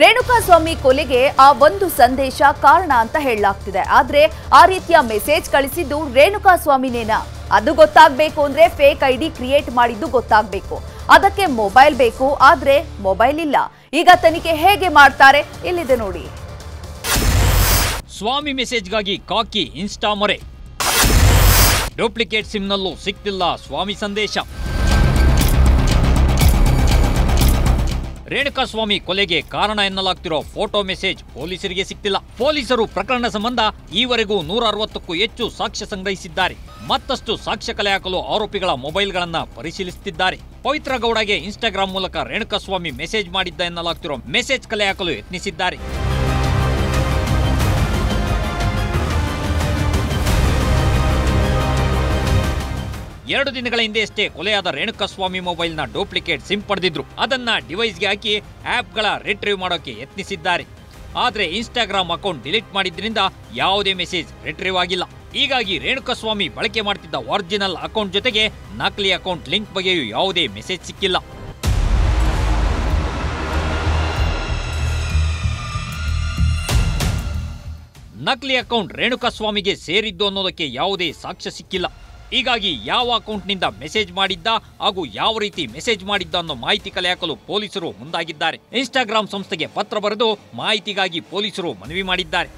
ರೇಣುಕಾಸ್ವಾಮಿ ಕೊಲೆಗೆ ಆ ಒಂದು ಸಂದೇಶ ಕಾರಣ ಅಂತ ಹೇಳಲಾಗ್ತಿದೆ. ಆದ್ರೆ ಆ ರೀತಿಯ ಮೆಸೇಜ್ ಕಳಿಸಿದ್ದು ರೇಣುಕಾಸ್ವಾಮಿನೇನಾ? ಅದು ಗೊತ್ತಾಗ್ಬೇಕು ಅಂದ್ರೆ ಫೇಕ್ ಐಡಿ ಕ್ರಿಯೇಟ್ ಮಾಡಿದ್ದು ಗೊತ್ತಾಗ್ಬೇಕು. ಅದಕ್ಕೆ ಮೊಬೈಲ್ ಬೇಕು, ಆದ್ರೆ ಮೊಬೈಲ್ ಇಲ್ಲ. ಈಗ ತನಿಖೆ ಹೇಗೆ ಮಾಡ್ತಾರೆ? ಇಲ್ಲಿದೆ ನೋಡಿ. ಸ್ವಾಮಿ ಮೆಸೇಜ್ಗಾಗಿ ಕಾಕಿ ಇನ್ಸ್ಟಾ ಮೊರೆ. ಡೂಪ್ಲಿಕೇಟ್ ಸಿಮ್ನಲ್ಲೂ ಸಿಕ್ತಿಲ್ಲ ಸ್ವಾಮಿ ಸಂದೇಶ. ರೇಣುಕಾಸ್ವಾಮಿ ಕೊಲೆಗೆ ಕಾರಣ ಎನ್ನಲಾಗ್ತಿರೋ ಫೋಟೋ ಮೆಸೇಜ್ ಪೊಲೀಸರಿಗೆ ಸಿಕ್ತಿಲ್ಲ. ಪೊಲೀಸರು ಪ್ರಕರಣ ಸಂಬಂಧ ಈವರೆಗೂ ನೂರ ಅರವತ್ತಕ್ಕೂ ಹೆಚ್ಚು ಸಾಕ್ಷ್ಯ ಸಂಗ್ರಹಿಸಿದ್ದಾರೆ. ಮತ್ತಷ್ಟು ಸಾಕ್ಷ್ಯ ಕಲೆ ಹಾಕಲು ಆರೋಪಿಗಳ ಮೊಬೈಲ್ಗಳನ್ನ ಪರಿಶೀಲಿಸುತ್ತಿದ್ದಾರೆ. ಪವಿತ್ರ ಗೌಡಗೆ ಇನ್ಸ್ಟಾಗ್ರಾಂ ಮೂಲಕ ರೇಣುಕಾಸ್ವಾಮಿ ಮೆಸೇಜ್ ಮಾಡಿದ್ದ ಎನ್ನಲಾಗ್ತಿರೋ ಮೆಸೇಜ್ ಕಲೆ ಹಾಕಲು ಯತ್ನಿಸಿದ್ದಾರೆ. ಎರಡು ದಿನಗಳ ಹಿಂದೆಯಷ್ಟೇ ಕೊಲೆಯಾದ ರೇಣುಕಾಸ್ವಾಮಿ ಮೊಬೈಲ್ನ ಡೂಪ್ಲಿಕೇಟ್ ಸಿಮ್ ಪಡೆದಿದ್ರು. ಅದನ್ನ ಡಿವೈಸ್ಗೆ ಹಾಕಿ ಆ್ಯಪ್ಗಳ ರಿಟ್ರೀವ್ ಮಾಡೋಕೆ ಯತ್ನಿಸಿದ್ದಾರೆ. ಆದರೆ ಇನ್ಸ್ಟಾಗ್ರಾಮ್ ಅಕೌಂಟ್ ಡಿಲೀಟ್ ಮಾಡಿದ್ರಿಂದ ಯಾವುದೇ ಮೆಸೇಜ್ ರಿಟ್ರೀವ್ ಆಗಿಲ್ಲ. ಹೀಗಾಗಿ ರೇಣುಕಾಸ್ವಾಮಿ ಬಳಕೆ ಮಾಡ್ತಿದ್ದ ಒರಿಜಿನಲ್ ಅಕೌಂಟ್ ಜೊತೆಗೆ ನಕಲಿ ಅಕೌಂಟ್ ಲಿಂಕ್ ಬಗ್ಗೆಯೂ ಯಾವುದೇ ಮೆಸೇಜ್ ಸಿಕ್ಕಿಲ್ಲ. ನಕಲಿ ಅಕೌಂಟ್ ರೇಣುಕಾಸ್ವಾಮಿಗೆ ಸೇರಿದ್ದು ಅನ್ನೋದಕ್ಕೆ ಯಾವುದೇ ಸಾಕ್ಷ್ಯ ಸಿಕ್ಕಿಲ್ಲ. ಹೀಗಾಗಿ ಯಾವ ಅಕೌಂಟ್ನಿಂದ ಮೆಸೇಜ್ ಮಾಡಿದ್ದ ಹಾಗೂ ಯಾವ ರೀತಿ ಮೆಸೇಜ್ ಮಾಡಿದ್ದ ಅನ್ನೋ ಮಾಹಿತಿ ಕಲೆ ಹಾಕಲು ಪೊಲೀಸರು ಮುಂದಾಗಿದ್ದಾರೆ. ಇನ್ಸ್ಟಾಗ್ರಾಮ್ ಸಂಸ್ಥೆಗೆ ಪತ್ರ ಬರೆದು ಮಾಹಿತಿಗಾಗಿ ಪೊಲೀಸರು ಮನವಿ ಮಾಡಿದ್ದಾರೆ.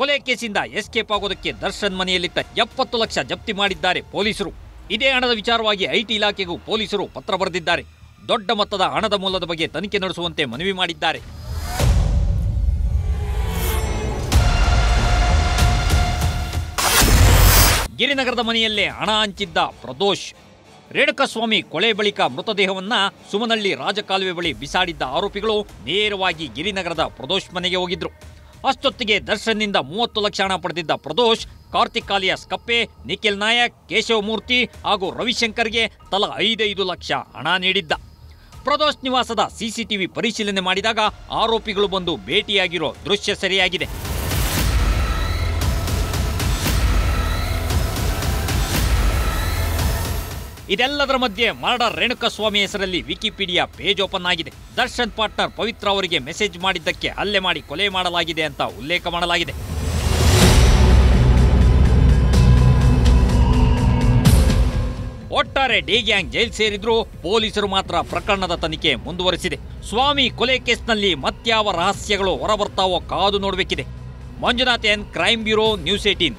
ಕೊಲೆ ಕೇಸಿಂದ ಎಸ್ಕೇಪ್ ಆಗೋದಕ್ಕೆ ದರ್ಶನ್ ಮನೆಯಲ್ಲಿದ್ದ ಎಪ್ಪತ್ತು ಲಕ್ಷ ಜಪ್ತಿ ಮಾಡಿದ್ದಾರೆ ಪೊಲೀಸರು. ಇದೇ ಹಣದ ವಿಚಾರವಾಗಿ ಐಟಿ ಇಲಾಖೆಗೂ ಪೊಲೀಸರು ಪತ್ರ ಬರೆದಿದ್ದಾರೆ. ದೊಡ್ಡ ಮೊತ್ತದ ಹಣದ ಮೂಲದ ಬಗ್ಗೆ ತನಿಖೆ ನಡೆಸುವಂತೆ ಮನವಿ ಮಾಡಿದ್ದಾರೆ. ಗಿರಿನಗರದ ಮನೆಯಲ್ಲೇ ಹಣ ಹಂಚಿದ್ದ ಪ್ರದೋಷ್. ರೇಣುಕಸ್ವಾಮಿ ಕೊಲೆ ಬಳಿಕ ಮೃತದೇಹವನ್ನ ಸುಮನಹಳ್ಳಿ ರಾಜಕಾಲುವೆ ಬಳಿ ಬಿಸಾಡಿದ್ದ ಆರೋಪಿಗಳು ನೇರವಾಗಿ ಗಿರಿನಗರದ ಪ್ರದೋಷ್ ಮನೆಗೆ ಹೋಗಿದ್ರು. ಅಷ್ಟೊತ್ತಿಗೆ ದರ್ಶನ್ನಿಂದ ಮೂವತ್ತು ಲಕ್ಷ ಹಣ ಪಡೆದಿದ್ದ ಪ್ರದೋಷ್, ಕಾರ್ತಿಕ್ ಆಲಿಯಾಸ್ ಕಪ್ಪೆ, ನಿಖಿಲ್ ನಾಯಕ್ ಕೇಶವಮೂರ್ತಿ ಹಾಗೂ ರವಿಶಂಕರ್ಗೆ ತಲಾ ಐದೈದು ಲಕ್ಷ ಹಣ ನೀಡಿದ್ದ. ಪ್ರದೋಷ್ ನಿವಾಸದ ಸಿಸಿಟಿವಿ ಪರಿಶೀಲನೆ ಮಾಡಿದಾಗ ಆರೋಪಿಗಳು ಬಂದು ಭೇಟಿಯಾಗಿರೋ ದೃಶ್ಯ ಸರಿಯಾಗಿದೆ. ಇದೆಲ್ಲದರ ಮಧ್ಯೆ ಮರ್ಡರ್ ರೇಣುಕಸ್ವಾಮಿ ಹೆಸರಲ್ಲಿ ವಿಕಿಪೀಡಿಯಾ ಪೇಜ್ ಓಪನ್ ಆಗಿದೆ. ದರ್ಶನ್ ಪಾರ್ಟ್ನರ್ ಪವಿತ್ರ ಅವರಿಗೆ ಮೆಸೇಜ್ ಮಾಡಿದ್ದಕ್ಕೆ ಹಲ್ಲೆ ಮಾಡಿ ಕೊಲೆ ಮಾಡಲಾಗಿದೆ ಅಂತ ಉಲ್ಲೇಖ ಮಾಡಲಾಗಿದೆ. ಒಟ್ಟಾರೆ ಡಿ ಗ್ಯಾಂಗ್ ಜೈಲ್ ಸೇರಿದ್ರು ಪೊಲೀಸರು ಮಾತ್ರ ಪ್ರಕರಣದ ತನಿಖೆ ಮುಂದುವರೆಸಿದೆ. ಸ್ವಾಮಿ ಕೊಲೆ ಕೇಸ್ನಲ್ಲಿ ಮತ್ಯಾವ ರಹಸ್ಯಗಳು ಹೊರಬರ್ತಾವೋ ಕಾದು ನೋಡಬೇಕಿದೆ. Manjunath N crime bureau news eighteen